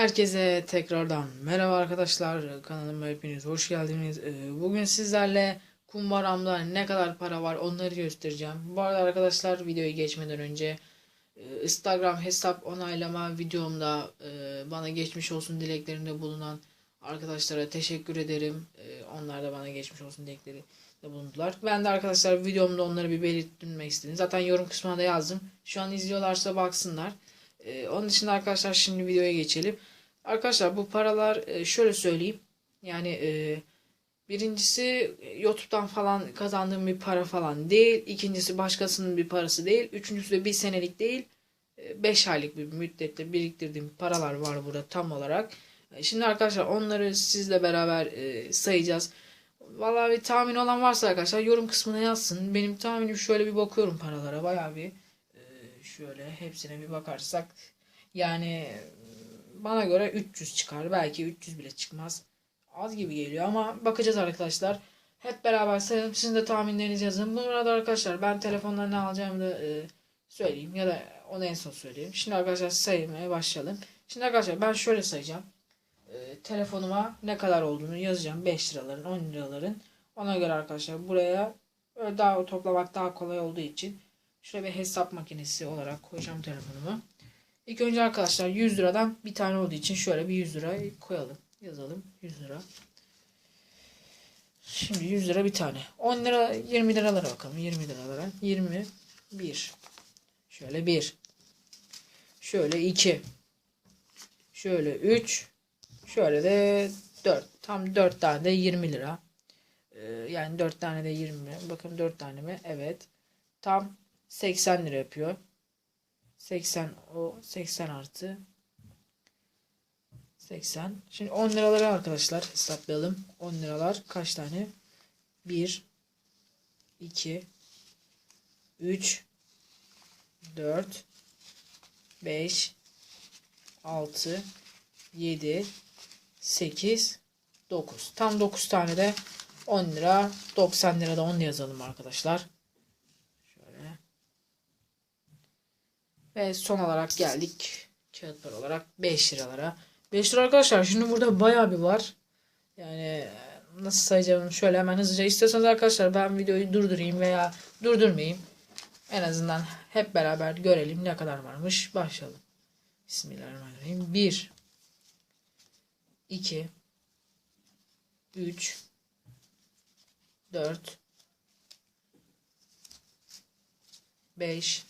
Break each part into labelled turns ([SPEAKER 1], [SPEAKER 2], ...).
[SPEAKER 1] Herkese tekrardan merhaba arkadaşlar kanalıma hepiniz hoş geldiniz. Ee, Bugün sizlerle kumbaramda ne kadar para var onları göstereceğim. Bu arada arkadaşlar videoyu geçmeden önce e, Instagram hesap onaylama videomda e, bana geçmiş olsun dileklerinde bulunan arkadaşlara teşekkür ederim. E, Onlar da bana geçmiş olsun dilekleri de bulundular. Ben de arkadaşlar videomda onları bir belirtmek istedim. Zaten yorum kısmına da yazdım. Şu an izliyorlarsa baksınlar. Onun dışında arkadaşlar şimdi videoya geçelim. Arkadaşlar bu paralar e, şöyle söyleyeyim. Yani e, birincisi YouTube'dan falan kazandığım bir para falan değil. İkincisi başkasının bir parası değil. Üçüncüsü de bir senelik değil. 5 aylık bir müddette biriktirdiğim paralar var burada tam olarak. E, Şimdi arkadaşlar onları sizle beraber e, sayacağız. Vallahi bir tahmin olan varsa arkadaşlar yorum kısmına yazsın. Benim tahminim şöyle bir bakıyorum paralara. Bayağı bir e, şöyle hepsine bir bakarsak yani bana göre 300 çıkar. Belki 300 bile çıkmaz. Az gibi geliyor ama bakacağız arkadaşlar. Hep beraber sayalım. Sizin de tahminlerinizi yazın. Bu arada arkadaşlar ben telefonla ne alacağımı da e, söyleyeyim. Ya da onu en son söyleyeyim. Şimdi arkadaşlar saymaya başlayalım. Şimdi arkadaşlar ben şöyle sayacağım. E, telefonuma ne kadar olduğunu yazacağım. 5 liraların 10 liraların. Ona göre arkadaşlar buraya daha toplamak daha kolay olduğu için şöyle bir hesap makinesi olarak koyacağım telefonumu. İlk önce arkadaşlar 100 liradan bir tane olduğu için şöyle bir 100 lira koyalım. Yazalım 100 lira. Şimdi 100 lira bir tane. 10 lira 20 liralara bakalım. 20 liralara. 21. Şöyle 1. Şöyle 2. Şöyle 3. Şöyle de 4. Tam 4 tane de 20 lira. Ee, yani 4 tane de 20 lira. Bakın 4 tane mi? Evet. Tam 80 lira yapıyor. 80 o 80 artı 80. Şimdi 10 liraları arkadaşlar hesaplayalım. 10 liralar kaç tane? 1 2 3 4 5 6 7 8 9. Tam 9 tane de 10 lira. 90 lira da 10 yazalım arkadaşlar. Şöyle. Ve son olarak geldik. Kağıt para olarak 5 liralara. 5 lira arkadaşlar şimdi burada bayağı bir var. Yani nasıl sayacağımı şöyle hemen hızlıca istiyorsanız arkadaşlar ben videoyu durdurayım veya durdurmayayım. En azından hep beraber görelim ne kadar varmış. Başlayalım. Bismillahirrahmanirrahim. 1 2 3 4 5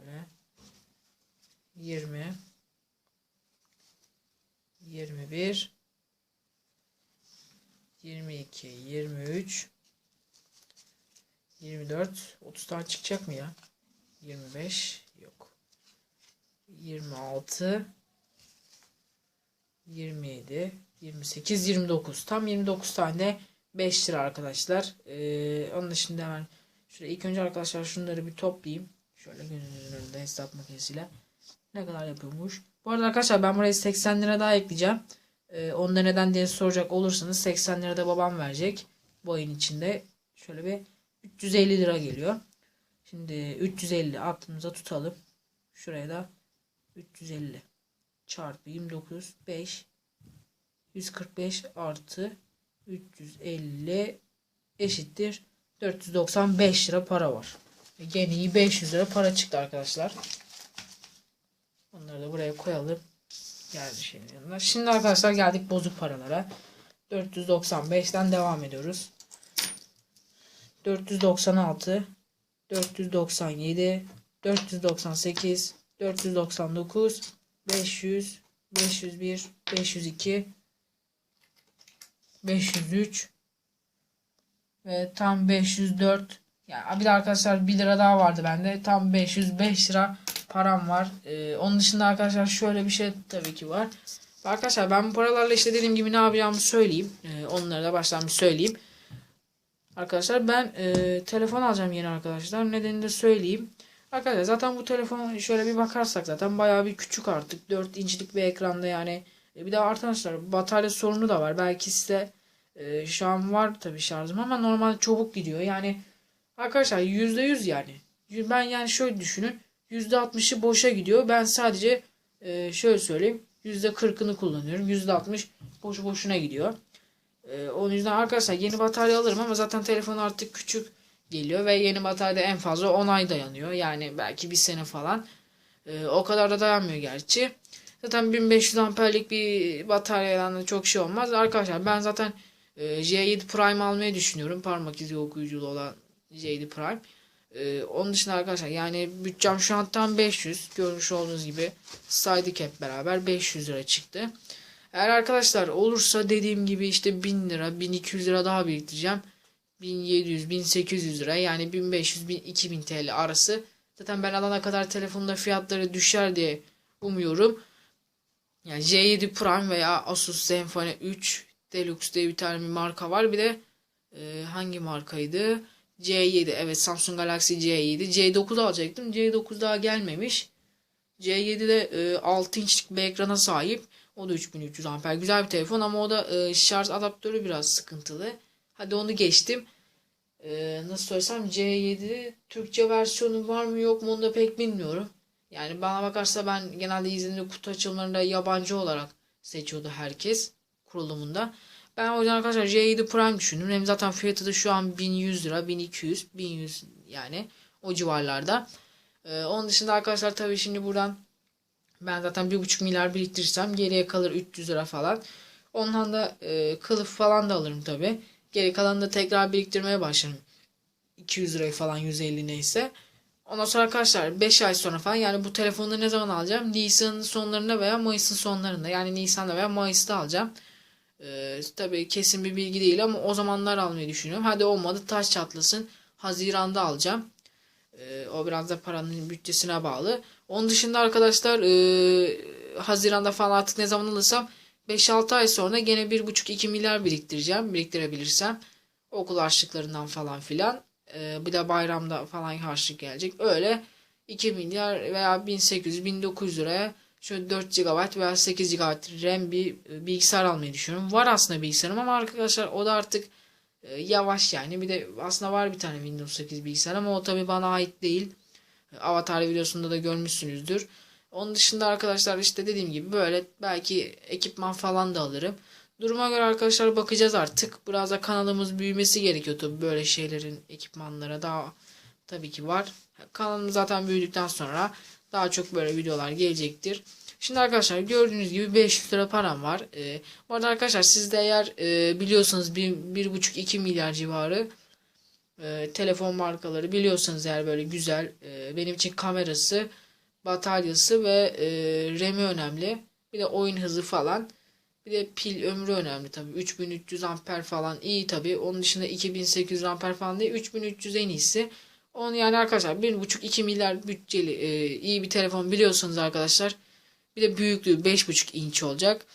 [SPEAKER 1] şöyle. 20 21 22 23 24 30 tane çıkacak mı ya? 25 yok. 26 27 28 29 tam 29 tane 5 lira arkadaşlar. Ee, onun dışında hemen şöyle ilk önce arkadaşlar şunları bir toplayayım şöyle gözünüzün önünde hesap makinesiyle ne kadar yapıyormuş. Bu arada arkadaşlar ben buraya 80 lira daha ekleyeceğim. Ee, onda neden diye soracak olursanız 80 lira da babam verecek. Bu ayın içinde şöyle bir 350 lira geliyor. Şimdi 350 aklımıza tutalım. Şuraya da 350 çarpı 29 5 145 artı 350 eşittir. 495 lira para var. Gene iyi 500 lira para çıktı arkadaşlar. Onları da buraya koyalım. Geldi şeyin yanına. Şimdi arkadaşlar geldik bozuk paralara. 495'ten devam ediyoruz. 496 497 498 499 500 501 502 503 ve tam 504 ya bir de arkadaşlar 1 lira daha vardı bende tam 505 lira param var. Ee, onun dışında arkadaşlar şöyle bir şey tabii ki var. Arkadaşlar ben bu paralarla işte dediğim gibi ne yapacağımı söyleyeyim. Ee, onları da baştan bir söyleyeyim. Arkadaşlar ben e, telefon alacağım yeni arkadaşlar. Nedenini de söyleyeyim. Arkadaşlar zaten bu telefon şöyle bir bakarsak zaten bayağı bir küçük artık. 4 inçlik bir ekranda yani. E, bir de arkadaşlar batarya sorunu da var. Belki size e, şu an var tabii şarjım ama normal çabuk gidiyor. Yani arkadaşlar %100 yani. Ben yani şöyle düşünün. %60'ı boşa gidiyor. Ben sadece e, şöyle söyleyeyim. %40'ını kullanıyorum. %60 boşu boşuna gidiyor. E, o yüzden arkadaşlar yeni batarya alırım ama zaten telefon artık küçük geliyor ve yeni bataryada en fazla 10 ay dayanıyor. Yani belki bir sene falan. E, o kadar da dayanmıyor gerçi. Zaten 1500 amperlik bir bataryadan da çok şey olmaz. Arkadaşlar ben zaten e, J7 Prime almayı düşünüyorum. Parmak izi okuyuculu olan J7 Prime. E, onun dışında arkadaşlar yani bütçem şu an tam 500. Görmüş olduğunuz gibi saydık hep beraber 500 lira çıktı. Eğer arkadaşlar olursa dediğim gibi işte 1000 lira 1200 lira daha biriktireceğim. 1700 1800 lira yani 1500 2000 TL arası. Zaten ben alana kadar telefonda fiyatları düşer diye umuyorum. Yani J7 Prime veya Asus Zenfone 3 Deluxe diye bir tane bir marka var. Bir de e, hangi markaydı? C7 evet Samsung Galaxy C7. C9 alacaktım. C9 daha gelmemiş. C7'de e, 6 inçlik bir ekrana sahip. O da 3300 amper. Güzel bir telefon ama o da e, şarj adaptörü biraz sıkıntılı. Hadi onu geçtim. E, nasıl söylesem C7 Türkçe versiyonu var mı yok mu onu da pek bilmiyorum. Yani bana bakarsa ben genelde izlediğim kutu açılımlarında yabancı olarak seçiyordu herkes kurulumunda. Ben o yüzden arkadaşlar J7 Prime düşündüm. Hem zaten fiyatı da şu an 1100 lira, 1200, 1100 yani o civarlarda. Ee, onun dışında arkadaşlar tabii şimdi buradan ben zaten 1,5 milyar biriktirirsem geriye kalır 300 lira falan. Ondan da e, kılıf falan da alırım tabii. Geri kalanı da tekrar biriktirmeye başlarım. 200 lirayı falan 150 neyse. Ondan sonra arkadaşlar 5 ay sonra falan yani bu telefonu ne zaman alacağım? Nisan'ın sonlarında veya Mayıs'ın sonlarında. Yani Nisan'da veya Mayıs'ta alacağım. Ee, tabii kesin bir bilgi değil ama o zamanlar almayı düşünüyorum. Hadi olmadı taş çatlasın. Haziran'da alacağım. Ee, o biraz da paranın bütçesine bağlı. Onun dışında arkadaşlar e, Haziran'da falan artık ne zaman alırsam 5-6 ay sonra gene 1,5-2 milyar biriktireceğim. Biriktirebilirsem. Okul harçlıklarından falan filan. Ee, bir de bayramda falan harçlık gelecek. Öyle 2 milyar veya 1800-1900 liraya şöyle 4 GB veya 8 GB RAM bir e, bilgisayar almayı düşünüyorum. Var aslında bilgisayarım ama arkadaşlar o da artık e, yavaş yani. Bir de aslında var bir tane Windows 8 bilgisayar ama o tabi bana ait değil. Avatar videosunda da görmüşsünüzdür. Onun dışında arkadaşlar işte dediğim gibi böyle belki ekipman falan da alırım. Duruma göre arkadaşlar bakacağız artık. Biraz da kanalımız büyümesi gerekiyor tabi böyle şeylerin ekipmanlara daha tabii ki var. Kanalım zaten büyüdükten sonra daha çok böyle videolar gelecektir. Şimdi arkadaşlar gördüğünüz gibi 500 lira param var. Ee, bu arada arkadaşlar siz de eğer e, biliyorsanız 1,5-2 milyar civarı e, telefon markaları biliyorsanız eğer böyle güzel e, benim için kamerası bataryası ve e, RAM'i önemli. Bir de oyun hızı falan. Bir de pil ömrü önemli tabii. 3300 amper falan iyi tabii. Onun dışında 2800 amper falan değil. 3300 en iyisi. Onu yani arkadaşlar 1.5-2 milyar bütçeli e, iyi bir telefon biliyorsanız arkadaşlar. Bir de büyüklüğü 5.5 inç olacak.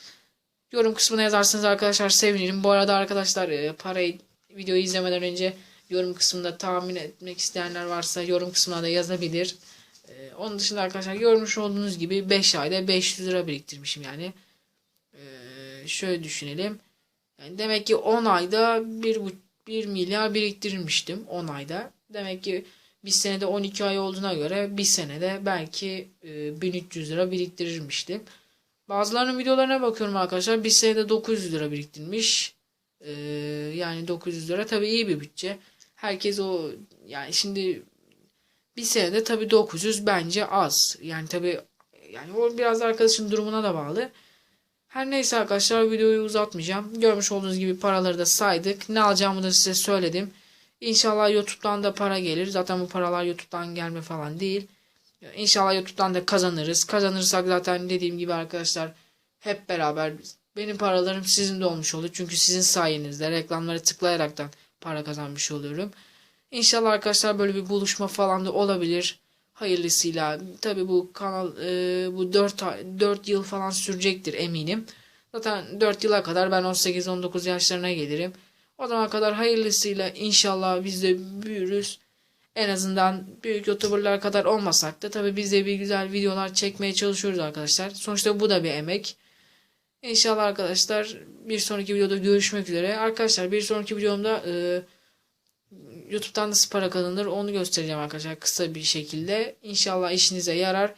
[SPEAKER 1] Yorum kısmına yazarsanız arkadaşlar sevinirim. Bu arada arkadaşlar e, parayı videoyu izlemeden önce yorum kısmında tahmin etmek isteyenler varsa yorum kısmına da yazabilir. E, onun dışında arkadaşlar görmüş olduğunuz gibi 5 ayda 500 lira biriktirmişim yani. E, şöyle düşünelim. Yani demek ki 10 ayda 1, 1 milyar biriktirmiştim 10 ayda. Demek ki bir senede 12 ay olduğuna göre bir senede belki e, 1300 lira biriktirirmiştim. Bazılarının videolarına bakıyorum arkadaşlar. Bir senede 900 lira biriktirmiş. E, yani 900 lira tabii iyi bir bütçe. Herkes o yani şimdi bir senede tabii 900 bence az. Yani tabii yani o biraz da arkadaşın durumuna da bağlı. Her neyse arkadaşlar videoyu uzatmayacağım. Görmüş olduğunuz gibi paraları da saydık. Ne alacağımı da size söyledim. İnşallah YouTube'dan da para gelir. Zaten bu paralar YouTube'dan gelme falan değil. İnşallah YouTube'dan da kazanırız. Kazanırsak zaten dediğim gibi arkadaşlar hep beraber benim paralarım sizin de olmuş olur. Çünkü sizin sayenizde reklamlara tıklayaraktan para kazanmış oluyorum. İnşallah arkadaşlar böyle bir buluşma falan da olabilir. hayırlısıyla tabi bu kanal e, bu 4 4 yıl falan sürecektir eminim. Zaten 4 yıla kadar ben 18-19 yaşlarına gelirim. O zamana kadar hayırlısıyla inşallah biz de büyürüz. En azından büyük youtuberlar kadar olmasak da tabi biz de bir güzel videolar çekmeye çalışıyoruz arkadaşlar. Sonuçta bu da bir emek. İnşallah arkadaşlar bir sonraki videoda görüşmek üzere. Arkadaşlar bir sonraki videomda e, YouTube'dan nasıl para kazanılır onu göstereceğim arkadaşlar kısa bir şekilde. İnşallah işinize yarar.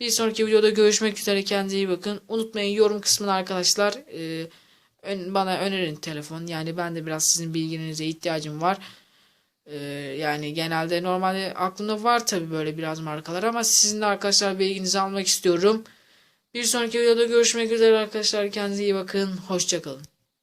[SPEAKER 1] Bir sonraki videoda görüşmek üzere. Kendinize iyi bakın. Unutmayın yorum kısmına arkadaşlar e, bana önerin telefon. Yani ben de biraz sizin bilginize ihtiyacım var. E, yani genelde normalde aklımda var tabi böyle biraz markalar ama sizin de arkadaşlar bilginizi almak istiyorum. Bir sonraki videoda görüşmek üzere arkadaşlar. Kendinize iyi bakın. Hoşçakalın.